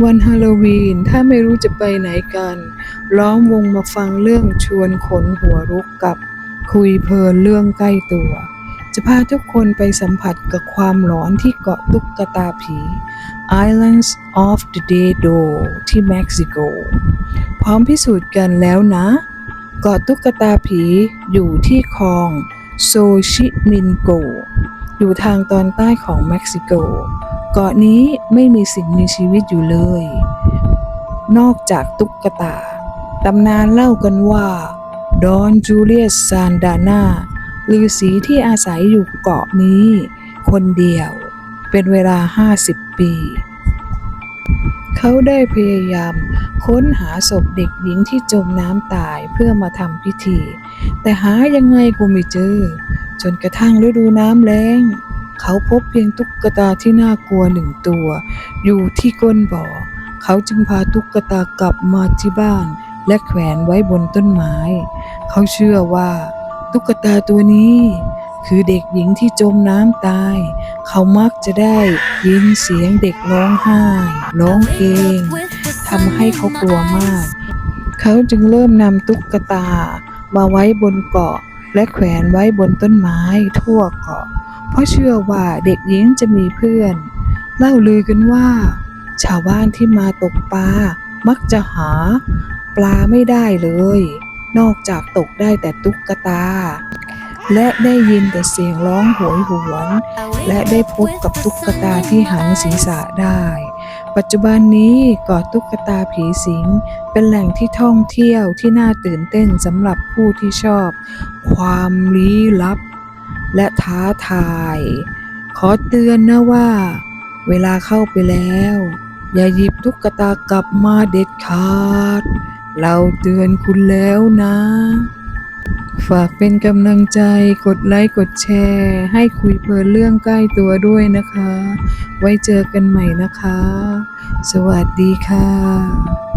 วันฮาโลวีนถ้าไม่รู้จะไปไหนกัน ล้อมวงมาฟังเรื่องชวนขนหัวรุกกับคุยเพลินเรื่องใกล้ตัว จะพาทุกคนไปสัมผัสกับความหลอนที่เกาะตุ๊กตาผี Islands of the Dedo ที่เม็กซิโก พร้อมพิสูจน์กันแล้วนะเกาะตุ๊กตาผีอยู่ที่คลองโซชิมินโก อยู่ทางตอนใต้ของเม็กซิโก เกาะนี้ไม่มีสิ่งมีชีวิตอยู่เลย นอกจากตุ๊กตา ตำนานเล่ากันว่า ดอนจูเลียสซานดาน่าฤาษีที่อาศัยอยู่เกาะนี้ คนเดียวเป็นเวลา 50 ปี เขาได้พยายามค้นหาศพเด็กหญิงที่จมน้ำตายเพื่อมาทำพิธี แต่หายังไงก็ไม่เจอ จนกระทั่งฤดูน้ำแล้ง เขาพบเพียงตุ๊กตาที่น่ากลัวหนึ่งตัว อยู่ที่ก้นบ่อ เขาจึงพาตุ๊กตากลับมาที่บ้าน และแขวนไว้บนต้นไม้ เขาเชื่อว่า ตุ๊กตาตัวนี้คือเด็กหญิงที่จมน้ำตาย เขามักจะได้ยินเสียงเด็กร้องไห้ร้องเพลงทำให้เขากลัวมาก เขาจึงเริ่มนำตุ๊กตามาไว้บนเกาะ และแขวนไว้บนต้นไม้ทั่วเกาะ เพราะเชื่อว่าเด็กหญิงจะมีเพื่อน เล่าลือกันว่า ชาวบ้านที่มาตกปลามักจะหา ปลาไม่ได้เลย นอกจากตกได้แต่ตุ๊กตา และได้ยินแต่เสียงร้องโหยหวน และได้พบกับตุ๊กตาที่หันศีรษะได้ ปัจจุบันนี้เกาะตุ๊กตาผีสิง เป็นแหล่งที่ท่องเที่ยวที่น่าตื่นเต้นสำหรับผู้ที่ชอบ ความลี้ลับ และท้าทาย ขอเตือนนะว่า เวลาเข้าไปแล้ว อย่าหยิบตุ๊กตากลับมาเด็ดขาด เราเตือนคุณแล้วนะ ฝากเป็นกำลังใจกดไลค์กดแชร์ ให้คุยเพลินเรื่องใกล้ตัวด้วยนะคะ ไว้เจอกันใหม่นะคะ สวัสดีค่ะ